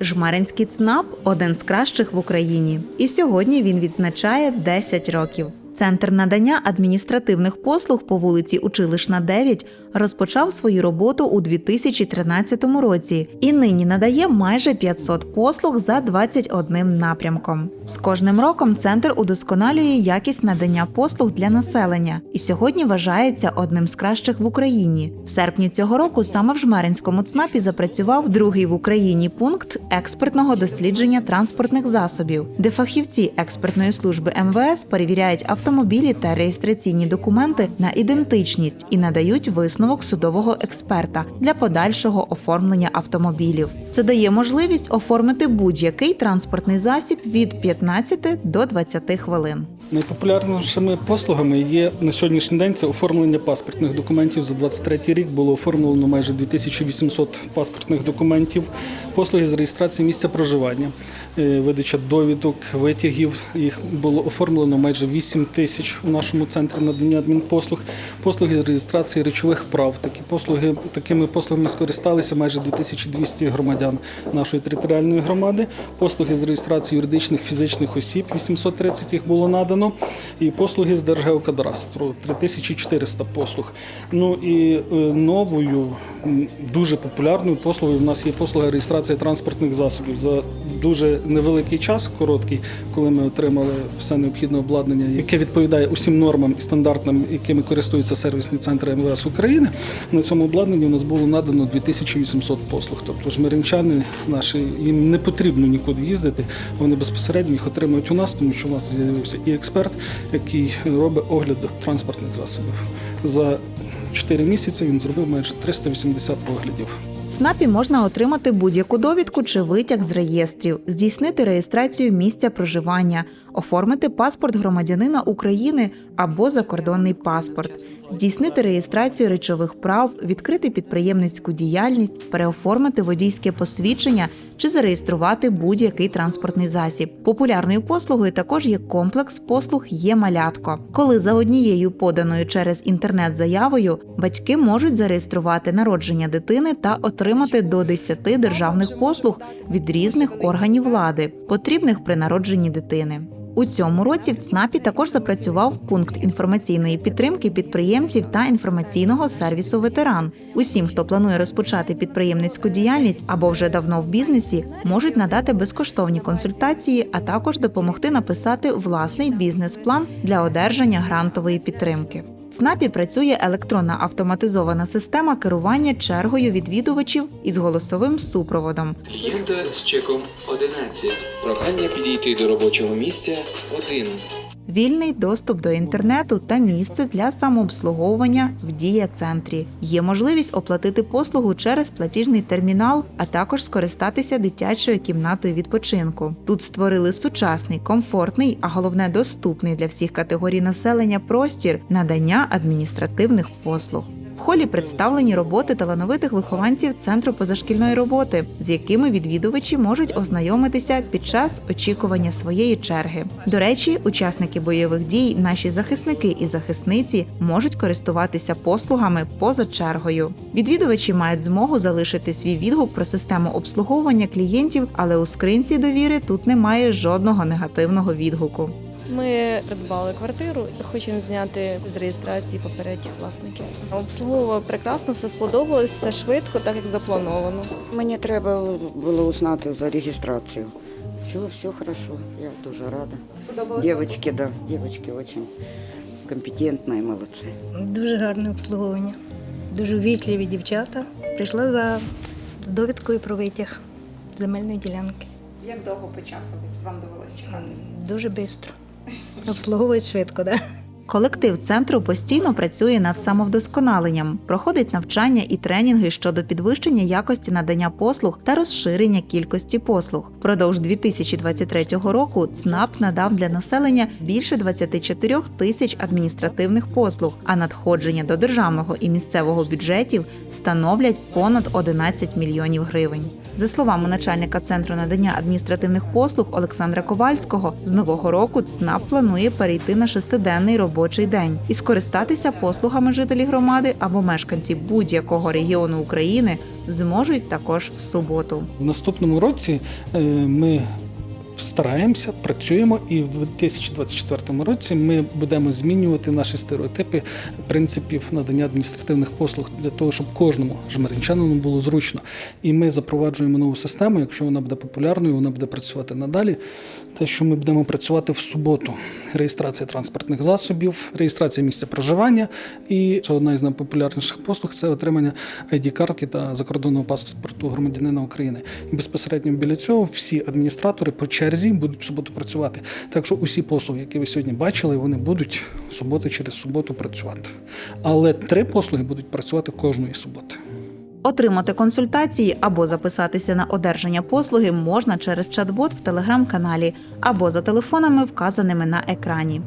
Жмеринський ЦНАП один з кращих в Україні. І сьогодні він відзначає 10 років. Центр надання адміністративних послуг по вулиці Училищна 9 розпочав свою роботу у 2013 році і нині надає майже 500 послуг за 21 напрямком. З кожним роком центр удосконалює якість надання послуг для населення і сьогодні вважається одним з кращих в Україні. В серпні цього року саме в Жмеринському ЦНАПі запрацював другий в Україні пункт експертного дослідження транспортних засобів, де фахівці експертної служби МВС перевіряють автомобілі та реєстраційні документи на ідентичність і надають висновок судового експерта для подальшого оформлення автомобілів. Це дає можливість оформити будь-який транспортний засіб від 15 до 20 хвилин. Найпопулярнішими послугами є на сьогоднішній день це оформлення паспортних документів. За 23 рік було оформлено майже 2800 паспортних документів, послуги з реєстрації місця проживання, е, видача довідок, витягів. Їх було оформлено майже 8 тисяч у нашому центрі надання адмінпослуг, послуги з реєстрації речових прав. Такі послуги такими послугами скористалися майже 2200 громадян нашої територіальної громади. Послуги з реєстрації юридичних фізичних осіб 830 їх було надано. І послуги з Держгеокадастру 3400 послуг. Ну і е, новою дуже популярною послугою в нас є послуга реєстрації транспортних засобів за дуже невеликий час, короткий, коли ми отримали все необхідне обладнання, яке відповідає усім нормам і стандартам, якими користуються сервісні центри МВС України. На цьому обладнанні у нас було надано 2800 послуг. Тобто жмеринчани наші їм не потрібно нікуди їздити. Вони безпосередньо їх отримують у нас, тому що у нас з'явився і експерт, який робить огляд транспортних засобів. За 4 місяці він зробив майже 380 оглядів. В СНАПі можна отримати будь-яку довідку чи витяг з реєстрів, здійснити реєстрацію місця проживання, оформити паспорт громадянина України або закордонний паспорт, здійснити реєстрацію речових прав, відкрити підприємницьку діяльність, переоформити водійське посвідчення чи зареєструвати будь-який транспортний засіб. Популярною послугою також є комплекс послуг є малятко. Коли за однією поданою через інтернет заявою батьки можуть зареєструвати народження дитини та отримати до 10 державних послуг від різних органів влади, потрібних при народженні дитини. У цьому році в ЦНАПі також запрацював пункт інформаційної підтримки підприємців та інформаційного сервісу ветеран. Усім, хто планує розпочати підприємницьку діяльність або вже давно в бізнесі, можуть надати безкоштовні консультації, а також допомогти написати власний бізнес-план для одержання грантової підтримки. В ЦНАПі працює електронна автоматизована система керування чергою відвідувачів із голосовим супроводом. Клієнта з чеком 11. Прохання підійти до робочого місця 1. Вільний доступ до інтернету та місце для самообслуговування в дія-центрі. Є можливість оплатити послугу через платіжний термінал, а також скористатися дитячою кімнатою відпочинку. Тут створили сучасний, комфортний, а головне доступний для всіх категорій населення простір надання адміністративних послуг. В холі представлені роботи талановитих вихованців центру позашкільної роботи, з якими відвідувачі можуть ознайомитися під час очікування своєї черги. До речі, учасники бойових дій, наші захисники і захисниці можуть користуватися послугами поза чергою. Відвідувачі мають змогу залишити свій відгук про систему обслуговування клієнтів, але у скринці довіри тут немає жодного негативного відгуку. Ми придбали квартиру і хочемо зняти з реєстрації попередніх власників. Обслуговував прекрасно, все сподобалось, все швидко, так як заплановано. Мені треба було узнати за реєстрацію. Все, все хорошо, я дуже рада. Девочки, да, девочки очень компетентні, молодці. Дуже гарне обслуговування. Дуже ввічливі дівчата. Прийшла за довідкою про витяг земельної ділянки. Як довго по часу вам довелося чекати? Дуже швидко. Обслуговують швидко? Да? Колектив центру постійно працює над самовдосконаленням, проходить навчання і тренінги щодо підвищення якості надання послуг та розширення кількості послуг. Впродовж 2023 року ЦНАП надав для населення більше 24 тисяч адміністративних послуг, а надходження до державного і місцевого бюджетів становлять понад 11 мільйонів гривень. За словами начальника центру надання адміністративних послуг Олександра Ковальського, з нового року ЦНАП планує перейти на шестиденний робочий робочий день і скористатися послугами жителі громади або мешканці будь-якого регіону України зможуть також в суботу. В наступному році е, ми стараємося, працюємо, і в 2024 році ми будемо змінювати наші стереотипи принципів надання адміністративних послуг для того, щоб кожному жмеринчанину було зручно. І ми запроваджуємо нову систему. Якщо вона буде популярною, вона буде працювати надалі. Те, що ми будемо працювати в суботу. Реєстрація транспортних засобів, реєстрація місця проживання. І ще одна із найпопулярніших послуг це отримання ID-картки та закордонного паспорту громадянина України. І безпосередньо біля цього всі адміністратори по черзі будуть в суботу працювати. Так що усі послуги, які ви сьогодні бачили, вони будуть суботи через суботу працювати. Але три послуги будуть працювати кожної суботи. Отримати консультації або записатися на одержання послуги можна через чат-бот в телеграм-каналі або за телефонами, вказаними на екрані.